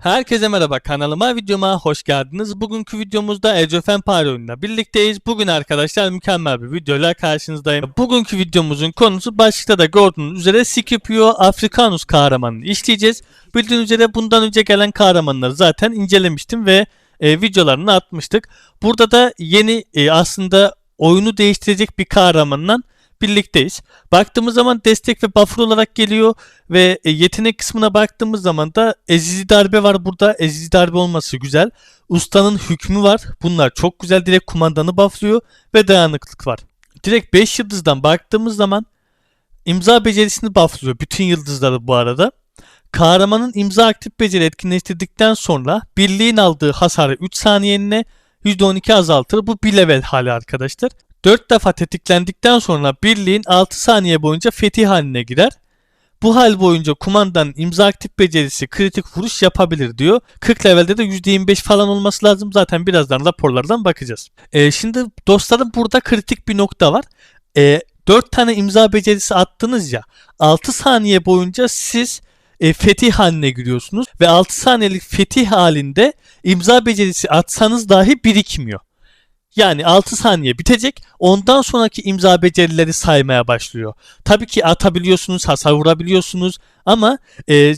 Herkese merhaba kanalıma videoma hoş geldiniz. Bugünkü videomuzda Age of Empire oyunuyla birlikteyiz. Bugün arkadaşlar mükemmel bir videoyla karşınızdayım. Bugünkü videomuzun konusu başlıkta da gördüğünüz üzere Scipio Africanus kahramanını işleyeceğiz. Bildiğiniz üzere bundan önce gelen kahramanları zaten incelemiştim ve e, videolarını atmıştık. Burada da yeni e, aslında oyunu değiştirecek bir birlikteyiz. Baktığımız zaman destek ve buffer olarak geliyor ve e, yetenek kısmına baktığımız zaman da ezici darbe var burada. Ezici darbe olması güzel. Ustanın hükmü var. Bunlar çok güzel. Direkt kumandanı bufflıyor ve dayanıklık var. Direkt 5 yıldızdan baktığımız zaman imza becerisini bufflıyor. Bütün yıldızları bu arada. Kahramanın imza aktif beceri etkinleştirdikten sonra birliğin aldığı hasarı 3 saniyeline %12 azaltır. Bu bir level hali arkadaşlar. 4 defa tetiklendikten sonra birliğin 6 saniye boyunca fetih haline girer. Bu hal boyunca kumandanın imza aktif becerisi kritik vuruş yapabilir diyor. 40 levelde de %25 falan olması lazım. Zaten birazdan raporlardan bakacağız. Ee, şimdi dostlarım burada kritik bir nokta var. Ee, 4 tane imza becerisi attınız ya 6 saniye boyunca siz e, fetih haline giriyorsunuz ve 6 saniyelik fetih halinde imza becerisi atsanız dahi birikmiyor. Yani 6 saniye bitecek. Ondan sonraki imza becerileri saymaya başlıyor. Tabii ki atabiliyorsunuz, hasar vurabiliyorsunuz ama e,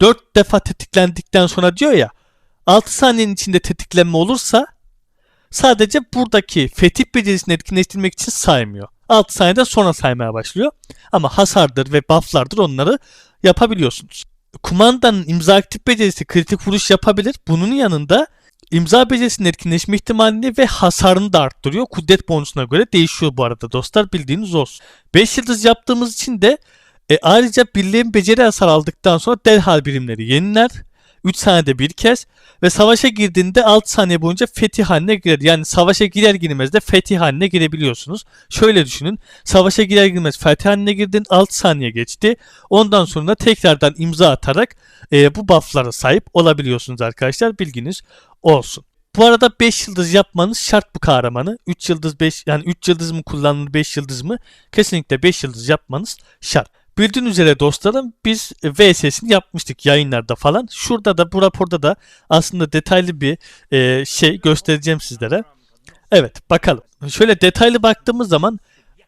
4 defa tetiklendikten sonra diyor ya 6 saniyenin içinde tetiklenme olursa sadece buradaki fetih becerisini etkinleştirmek için saymıyor. 6 saniyeden sonra saymaya başlıyor. Ama hasardır ve bufflardır onları yapabiliyorsunuz. Kumandanın imza aktif becerisi kritik vuruş yapabilir. Bunun yanında imza becerisinin etkinleşme ihtimalini ve hasarını da arttırıyor. Kudret bonusuna göre değişiyor bu arada dostlar bildiğiniz olsun. 5 yıldız yaptığımız için de e, ayrıca birliğin beceri hasar aldıktan sonra derhal birimleri yeniler. 3 saniyede bir kez ve savaşa girdiğinde 6 saniye boyunca fetih haline girer. Yani savaşa girer girmez de fetih haline girebiliyorsunuz. Şöyle düşünün. Savaşa girer girmez fetih haline girdin 6 saniye geçti. Ondan sonra tekrardan imza atarak e, bu bufflara sahip olabiliyorsunuz arkadaşlar. Bilginiz olsun. Bu arada 5 yıldız yapmanız şart bu kahramanı. 3 yıldız 5 yani 3 yıldız mı kullanılır 5 yıldız mı? Kesinlikle 5 yıldız yapmanız şart. Bildiğiniz üzere dostlarım biz VS'sini yapmıştık yayınlarda falan. Şurada da bu raporda da aslında detaylı bir e, şey göstereceğim sizlere. Evet bakalım. Şöyle detaylı baktığımız zaman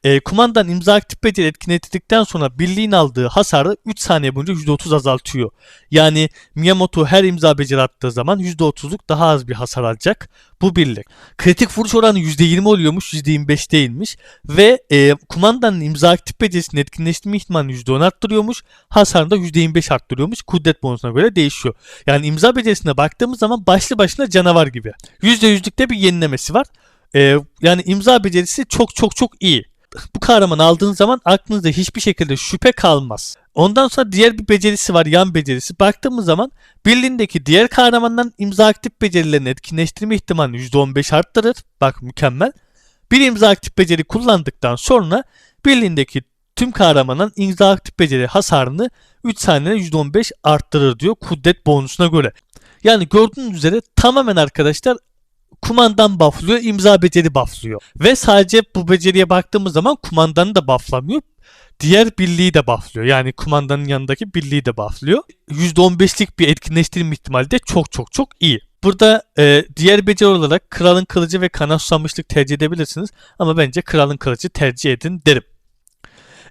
e, kumandan imza aktif beceri etkinleştirdikten sonra birliğin aldığı hasarı 3 saniye boyunca %30 azaltıyor. Yani Miyamoto her imza beceri attığı zaman %30'luk daha az bir hasar alacak bu birlik. Kritik vuruş oranı %20 oluyormuş %25 değilmiş. Ve e, kumandanın imza aktif becerisini etkinleştirme ihtimalini %10 arttırıyormuş. Hasarını da %25 arttırıyormuş. Kudret bonusuna göre değişiyor. Yani imza becerisine baktığımız zaman başlı başına canavar gibi. %100'lükte bir yenilemesi var. E, yani imza becerisi çok çok çok iyi bu kahramanı aldığınız zaman aklınızda hiçbir şekilde şüphe kalmaz. Ondan sonra diğer bir becerisi var yan becerisi. Baktığımız zaman birliğindeki diğer kahramandan imza aktif becerilerini etkinleştirme ihtimalini %15 arttırır. Bak mükemmel. Bir imza aktif beceri kullandıktan sonra birliğindeki tüm kahramanın imza aktif beceri hasarını 3 saniyede %15 arttırır diyor kudret bonusuna göre. Yani gördüğünüz üzere tamamen arkadaşlar kumandan bufflıyor, imza beceri bufflıyor. Ve sadece bu beceriye baktığımız zaman kumandanı da bufflamıyor. Diğer birliği de bufflıyor. Yani kumandanın yanındaki birliği de bufflıyor. %15'lik bir etkinleştirme ihtimali de çok çok çok iyi. Burada e, diğer beceri olarak kralın kılıcı ve kana susamışlık tercih edebilirsiniz. Ama bence kralın kılıcı tercih edin derim.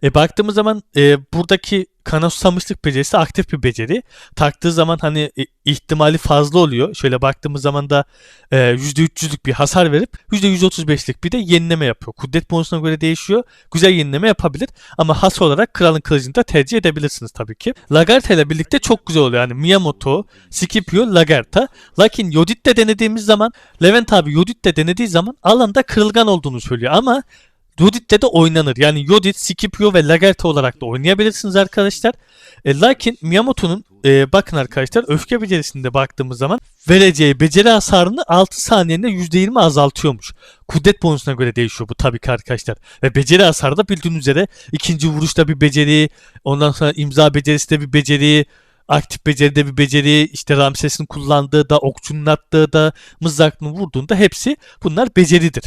E, baktığımız zaman e, buradaki kana susamışlık becerisi aktif bir beceri. Taktığı zaman hani e, ihtimali fazla oluyor. Şöyle baktığımız zaman da e, %300'lük bir hasar verip %135'lik bir de yenileme yapıyor. Kudret bonusuna göre değişiyor. Güzel yenileme yapabilir. Ama has olarak kralın kılıcını da tercih edebilirsiniz tabii ki. Lagerta ile birlikte çok güzel oluyor. Yani Miyamoto, Scipio, Lagerta. Lakin Yodit'te denediğimiz zaman Levent abi Yodit'te denediği zaman alanda kırılgan olduğunu söylüyor. Ama Yodit'te de oynanır. Yani Yodit, Scipio ve Lagerta olarak da oynayabilirsiniz arkadaşlar. E, lakin Miyamoto'nun e, bakın arkadaşlar öfke becerisinde baktığımız zaman vereceği beceri hasarını 6 saniyede %20 azaltıyormuş. Kudret bonusuna göre değişiyor bu tabii ki arkadaşlar. Ve beceri hasarı da bildiğiniz üzere ikinci vuruşta bir beceri, ondan sonra imza becerisi de bir beceri, aktif beceride bir beceri, işte Ramses'in kullandığı da, okçunun attığı da, mızrakını vurduğunda hepsi bunlar beceridir.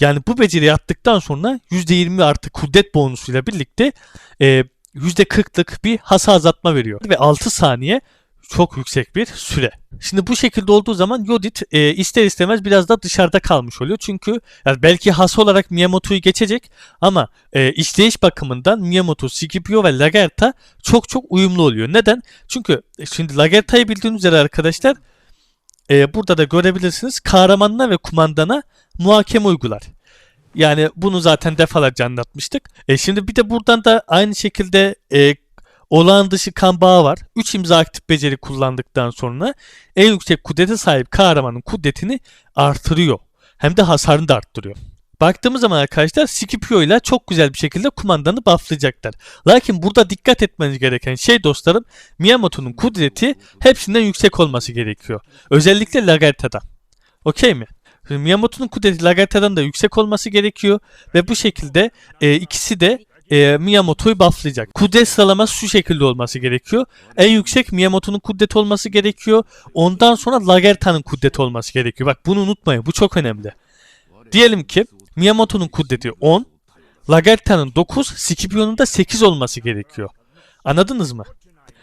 Yani bu beceriyi attıktan sonra %20 artı kudret bonusuyla birlikte e, %40'lık bir hasar azaltma veriyor. Ve 6 saniye çok yüksek bir süre. Şimdi bu şekilde olduğu zaman Yodit e, ister istemez biraz da dışarıda kalmış oluyor. Çünkü yani belki has olarak Miyamoto'yu geçecek ama e, işleyiş bakımından Miyamoto, Scipio ve Lagerta çok çok uyumlu oluyor. Neden? Çünkü e, şimdi Lagerta'yı bildiğiniz üzere arkadaşlar e, burada da görebilirsiniz kahramanına ve kumandana muhakeme uygular. Yani bunu zaten defalarca anlatmıştık. E, şimdi bir de buradan da aynı şekilde e, olağan dışı kan bağı var. 3 imza aktif beceri kullandıktan sonra en yüksek kudrete sahip kahramanın kudretini artırıyor. Hem de hasarını da arttırıyor. Baktığımız zaman arkadaşlar Scipio ile çok güzel bir şekilde kumandanı bufflayacaklar. Lakin burada dikkat etmeniz gereken şey dostlarım Miyamoto'nun kudreti hepsinden yüksek olması gerekiyor. Özellikle Lagerta'da. Okey mi? Miyamoto'nun kudreti Lagerta'dan da yüksek olması gerekiyor ve bu şekilde e, ikisi de e, Miyamoto'yu bufflayacak. Kudret sıralaması şu şekilde olması gerekiyor. En yüksek Miyamoto'nun kudreti olması gerekiyor. Ondan sonra Lagerta'nın kudreti olması gerekiyor. Bak bunu unutmayın. Bu çok önemli. Diyelim ki Miyamoto'nun kudreti 10, Lagerta'nın 9, Scipio'nun da 8 olması gerekiyor. Anladınız mı?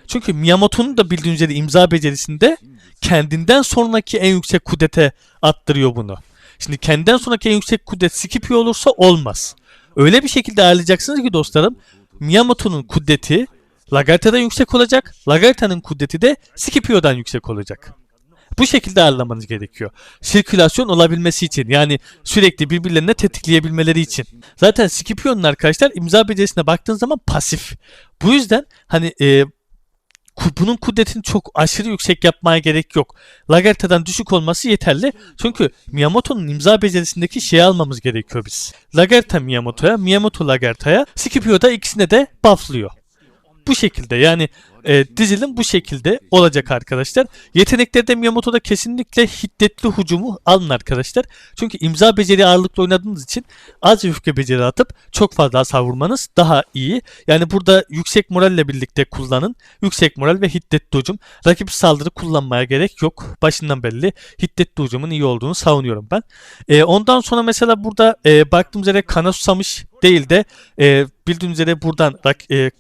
Çünkü Miyamoto'nun da bildiğiniz üzere imza becerisinde kendinden sonraki en yüksek kudrete attırıyor bunu. Şimdi kendinden sonraki en yüksek kudret Scipio olursa olmaz. Öyle bir şekilde ayarlayacaksınız ki dostlarım Miyamoto'nun kudreti Lagerta'dan yüksek olacak. Lagerta'nın kudreti de Scipio'dan yüksek olacak. Bu şekilde ayarlamanız gerekiyor. Sirkülasyon olabilmesi için yani sürekli birbirlerine tetikleyebilmeleri için. Zaten Scipio'nun arkadaşlar imza becerisine baktığın zaman pasif. Bu yüzden hani e, bunun kudretini çok aşırı yüksek yapmaya gerek yok. Lagerta'dan düşük olması yeterli. Çünkü Miyamoto'nun imza becerisindeki şeyi almamız gerekiyor biz. Lagerta Miyamoto'ya, Miyamoto Lagerta'ya, Scipio da ikisine de bufflıyor. Bu şekilde yani e, dizilim bu şekilde olacak arkadaşlar. Yeteneklerde Miyamoto'da kesinlikle hiddetli hucumu alın arkadaşlar. Çünkü imza beceri ağırlıklı oynadığınız için az öfke beceri atıp çok fazla hasar vurmanız daha iyi. Yani burada yüksek moralle birlikte kullanın. Yüksek moral ve hiddetli hücum. Rakip saldırı kullanmaya gerek yok. Başından belli hiddetli hücumun iyi olduğunu savunuyorum ben. E, ondan sonra mesela burada e, baktığımız üzere kana susamış değil de e, bildiğiniz üzere buradan e,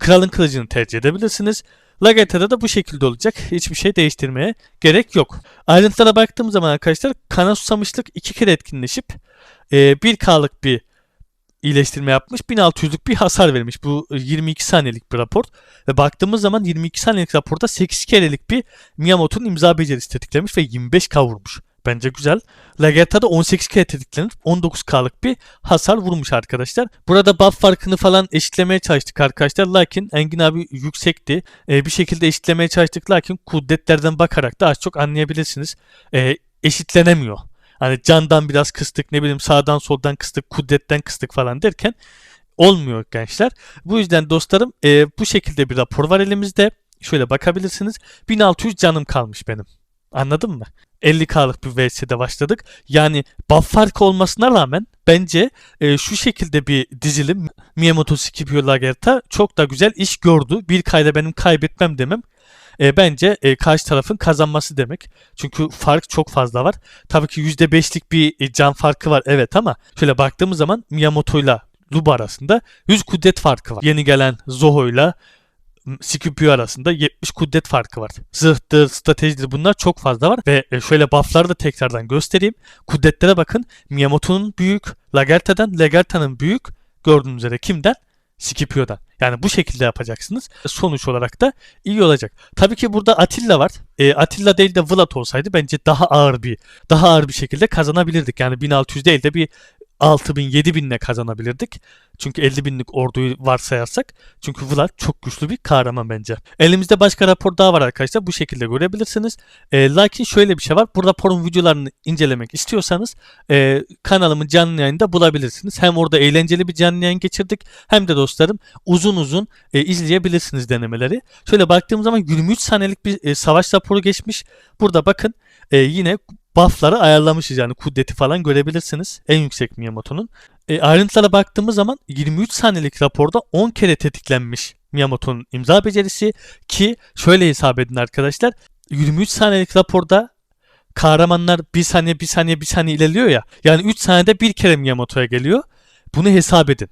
kralın kılıcını tercih edebilirsiniz. Lagerta'da da bu şekilde olacak. Hiçbir şey değiştirmeye gerek yok. Ayrıntılara baktığım zaman arkadaşlar kana susamışlık iki kere etkinleşip e, 1K'lık bir iyileştirme yapmış. 1600'lük bir hasar vermiş. Bu 22 saniyelik bir rapor. Ve baktığımız zaman 22 saniyelik raporda 8 kerelik bir Miyamoto'nun imza becerisi tetiklemiş ve 25K vurmuş. Bence güzel. Lagerta'da 18 kere tetiklenip 19K'lık bir hasar vurmuş arkadaşlar. Burada buff farkını falan eşitlemeye çalıştık arkadaşlar. Lakin Engin abi yüksekti. Ee, bir şekilde eşitlemeye çalıştık. Lakin kudretlerden bakarak da az çok anlayabilirsiniz. Ee, eşitlenemiyor. Hani candan biraz kıstık ne bileyim sağdan soldan kıstık kudretten kıstık falan derken olmuyor gençler. Bu yüzden dostlarım e, bu şekilde bir rapor var elimizde. Şöyle bakabilirsiniz. 1600 canım kalmış benim. Anladın mı? 50K'lık bir VS'de başladık. Yani buff farkı olmasına rağmen bence e, şu şekilde bir dizilim Miyamoto Scipio Lagerta çok da güzel iş gördü. Bir kayda benim kaybetmem demem. E, bence e, karşı tarafın kazanması demek. Çünkü fark çok fazla var. Tabii ki %5'lik bir e, can farkı var evet ama şöyle baktığımız zaman Miyamoto'yla Luba arasında 100 kudret farkı var. Yeni gelen Zoho'yla Scipio arasında 70 kudret farkı var. Zırhtır, stratejidir bunlar çok fazla var. Ve e, şöyle buff'ları da tekrardan göstereyim. Kudretlere bakın. Miyamoto'nun büyük, Lagerta'dan, Lagerta'nın büyük. Gördüğünüz üzere kimden? Scipio'dan. Yani bu şekilde yapacaksınız. Sonuç olarak da iyi olacak. Tabii ki burada Atilla var. E, Atilla değil de Vlad olsaydı bence daha ağır bir daha ağır bir şekilde kazanabilirdik. Yani 1600 değil de bir 6000 7000'le kazanabilirdik. Çünkü 50 binlik orduyu varsayarsak. Çünkü Vlad çok güçlü bir kahraman bence. Elimizde başka rapor daha var arkadaşlar. Bu şekilde görebilirsiniz. E, lakin şöyle bir şey var. Bu raporun videolarını incelemek istiyorsanız e, kanalımın canlı yayında bulabilirsiniz. Hem orada eğlenceli bir canlı yayın geçirdik. Hem de dostlarım uzun uzun e, izleyebilirsiniz denemeleri. Şöyle baktığım zaman 23 saniyelik bir e, savaş raporu geçmiş. Burada bakın e, yine buff'ları ayarlamışız yani kudreti falan görebilirsiniz. En yüksek Miyamoto'nun. E, ayrıntılara baktığımız zaman 23 saniyelik raporda 10 kere tetiklenmiş Miyamoto'nun imza becerisi ki şöyle hesap edin arkadaşlar. 23 saniyelik raporda kahramanlar bir saniye bir saniye bir saniye ilerliyor ya. Yani 3 saniyede bir kere Miyamoto'ya geliyor. Bunu hesap edin.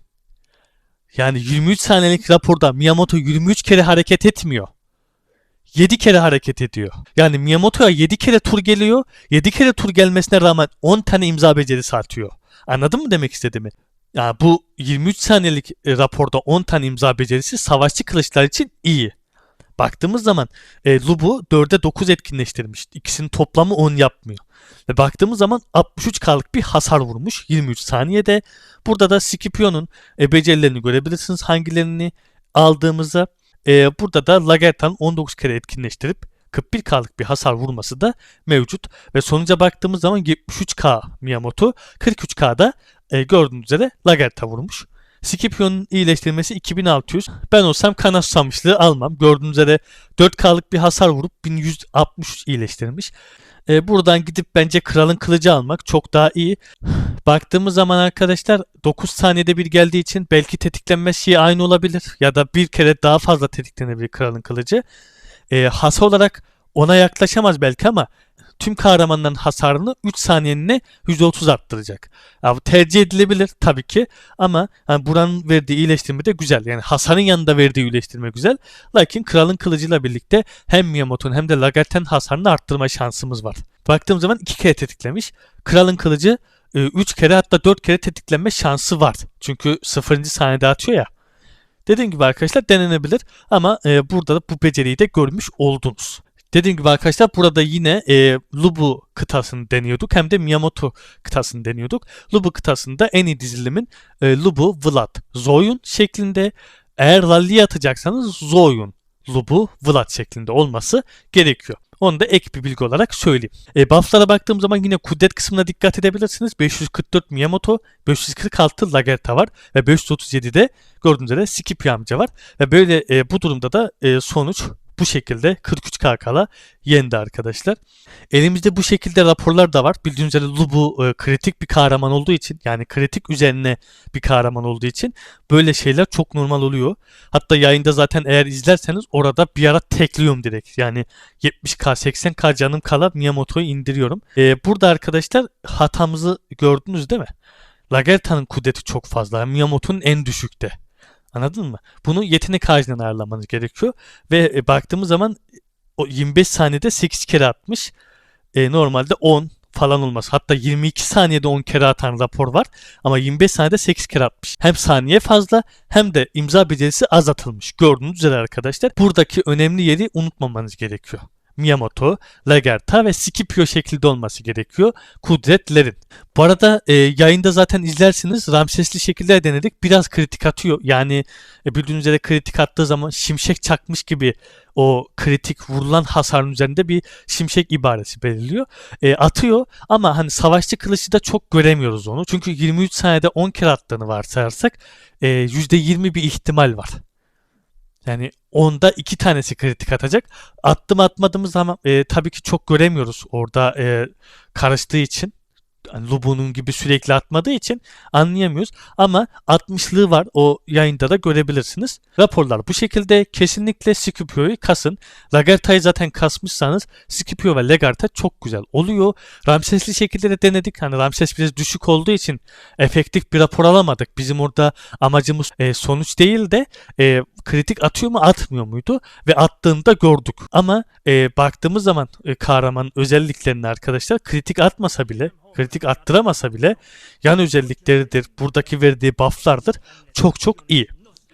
Yani 23 saniyelik raporda Miyamoto 23 kere hareket etmiyor. 7 kere hareket ediyor. Yani Miyamoto'ya 7 kere tur geliyor. 7 kere tur gelmesine rağmen 10 tane imza becerisi atıyor. Anladın mı demek istediğimi? Yani bu 23 saniyelik e, raporda 10 tane imza becerisi savaşçı kılıçlar için iyi. Baktığımız zaman e, Lub'u 4'e 9 etkinleştirmiş. İkisinin toplamı 10 yapmıyor. Ve baktığımız zaman 63K'lık bir hasar vurmuş 23 saniyede. Burada da Scipio'nun e, becerilerini görebilirsiniz hangilerini aldığımızda. E, burada da Lagerta'nın 19 kere etkinleştirip 41K'lık bir hasar vurması da mevcut. Ve sonuca baktığımız zaman 73K Miyamoto, 43K'da e, gördüğünüz üzere Lagerta vurmuş. Scipio'nun iyileştirmesi 2600. Ben olsam kana susamışlığı almam. Gördüğünüz üzere 4K'lık bir hasar vurup 1163 iyileştirmiş. E, buradan gidip bence kralın kılıcı almak çok daha iyi. Baktığımız zaman arkadaşlar 9 saniyede bir geldiği için belki tetiklenme şeyi aynı olabilir. Ya da bir kere daha fazla tetiklenebilir kralın kılıcı. E, has olarak ona yaklaşamaz belki ama tüm kahramanların hasarını 3 saniyenine %30 arttıracak. Ya bu tercih edilebilir tabii ki ama yani buranın verdiği iyileştirme de güzel. Yani hasarın yanında verdiği iyileştirme güzel. Lakin kralın kılıcıyla birlikte hem Miyamoto'nun hem de Lagerta'nın hasarını arttırma şansımız var. Baktığım zaman 2 kere tetiklemiş. Kralın kılıcı 3 kere hatta 4 kere tetiklenme şansı var. Çünkü 0. saniyede atıyor ya. Dediğim gibi arkadaşlar denenebilir ama e, burada da bu beceriyi de görmüş oldunuz. Dediğim gibi arkadaşlar burada yine e, Lubu kıtasını deniyorduk hem de Miyamoto kıtasını deniyorduk. Lubu kıtasında en iyi dizilimin e, Lubu, Vlad, Zoyun şeklinde eğer rally atacaksanız Zoyun, Lubu, Vlad şeklinde olması gerekiyor. Onu da ek bir bilgi olarak söyleyeyim. E, buff'lara baktığım zaman yine kudret kısmına dikkat edebilirsiniz. 544 Miyamoto, 546 Lagerta var ve 537'de gördüğünüz üzere Skipio amca var. Ve böyle e, bu durumda da e, sonuç bu şekilde 43 KK'la yendi arkadaşlar. Elimizde bu şekilde raporlar da var. Bildiğiniz üzere Lubu e, kritik bir kahraman olduğu için yani kritik üzerine bir kahraman olduğu için böyle şeyler çok normal oluyor. Hatta yayında zaten eğer izlerseniz orada bir ara tekliyorum direkt. Yani 70k 80k canım kala Miyamoto'yu indiriyorum. E, burada arkadaşlar hatamızı gördünüz değil mi? Lagerta'nın kudreti çok fazla. Miyamoto'nun en düşükte. Anladın mı? Bunu yetenek ağacından ayarlamanız gerekiyor. Ve e, baktığımız zaman o 25 saniyede 8 kere atmış. E, normalde 10 falan olmaz. Hatta 22 saniyede 10 kere atan rapor var. Ama 25 saniyede 8 kere atmış. Hem saniye fazla hem de imza becerisi azaltılmış. Gördüğünüz üzere arkadaşlar. Buradaki önemli yeri unutmamanız gerekiyor. Miyamoto, Lagerta ve Scipio şekilde olması gerekiyor kudretlerin. Bu arada e, yayında zaten izlersiniz Ramsesli şekilde denedik. Biraz kritik atıyor. Yani e, bildiğiniz üzere kritik attığı zaman şimşek çakmış gibi o kritik vurulan hasarın üzerinde bir şimşek ibaresi belirliyor. E, atıyor ama hani savaşçı kılıcı da çok göremiyoruz onu. Çünkü 23 saniyede 10 kere attığını varsayarsak e, %20 bir ihtimal var. Yani onda iki tanesi kritik atacak. Attım atmadığımız zaman e, tabii ki çok göremiyoruz orada e, karıştığı için. Yani Lubu'nun gibi sürekli atmadığı için anlayamıyoruz. Ama 60'lığı var o yayında da görebilirsiniz. Raporlar bu şekilde kesinlikle Scipio'yu kasın. Lagerta'yı zaten kasmışsanız Scipio ve Lagerta çok güzel oluyor. Ramsesli şekilde de denedik. Hani Ramses biraz düşük olduğu için efektif bir rapor alamadık. Bizim orada amacımız e, sonuç değil de e, kritik atıyor mu atmıyor muydu ve attığında gördük. Ama e, baktığımız zaman e, kahramanın özelliklerini arkadaşlar kritik atmasa bile kritik attıramasa bile yan özellikleridir, buradaki verdiği bufflardır çok çok iyi.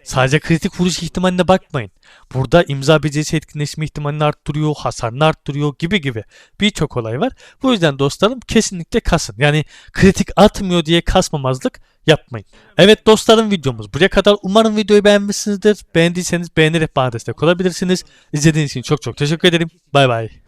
Sadece kritik vuruş ihtimaline bakmayın. Burada imza becerisi etkinleşme ihtimalini arttırıyor, hasarını arttırıyor gibi gibi birçok olay var. Bu yüzden dostlarım kesinlikle kasın. Yani kritik atmıyor diye kasmamazlık yapmayın. Evet dostlarım videomuz buraya kadar. Umarım videoyu beğenmişsinizdir. Beğendiyseniz beğenerek bana destek olabilirsiniz. İzlediğiniz için çok çok teşekkür ederim. Bay bay.